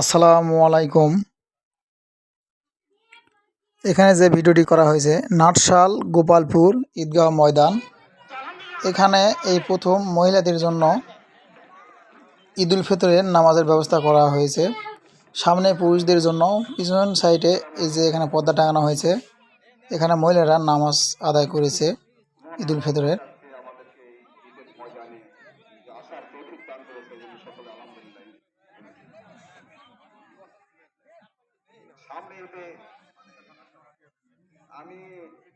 আসসালামু আলাইকুম। এখানে যে ভিডিওটি করা হয়েছে, নাটশাল গোপালপুর ঈদগাহ ময়দান। এখানে এই প্রথম মহিলাদের জন্য ঈদুল ফিতরের নামাজের ব্যবস্থা করা হয়েছে। সামনে পুরুষদের জন্য পিছন সাইডে এই যে এখানে পর্দা টাঙানো হয়েছে, এখানে মহিলারা নামাজ আদায় করেছে ঈদুল ফিতরের। সামনে আমি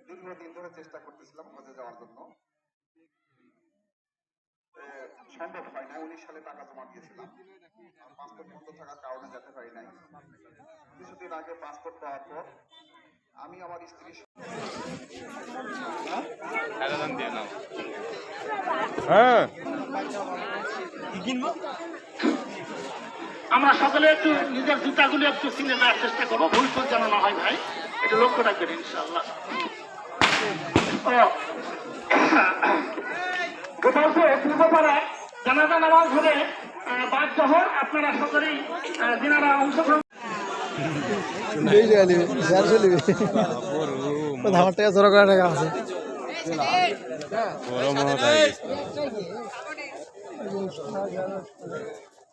দীর্ঘদিন ধরে চেষ্টা করতেছিলাম হজে যাওয়ার জন্য। সম্ভব হয় না উনিশ সালে টাকা জমা দিয়েছিলাম। আর পাসপোর্ট বন্ধ থাকার কারণে যেতে পারি নাই। কিছুদিন আগে পাসপোর্ট পাওয়ার পর আমি আমার স্ত্রী আমরা সকলে একটু নিজের জুতাগুলি একটু চিনে দেওয়ার চেষ্টা করব ভুল ভুল যেন না হয় ভাই এটা লক্ষ্য রাখবেন ইনশাল্লাহ গোপালপুর জানাজা নামাজ হলে বাদ জহর আপনারা সকলেই দিনারা অংশগ্রহণ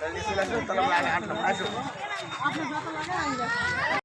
চলে আসুন তাহলে আমরা আসুন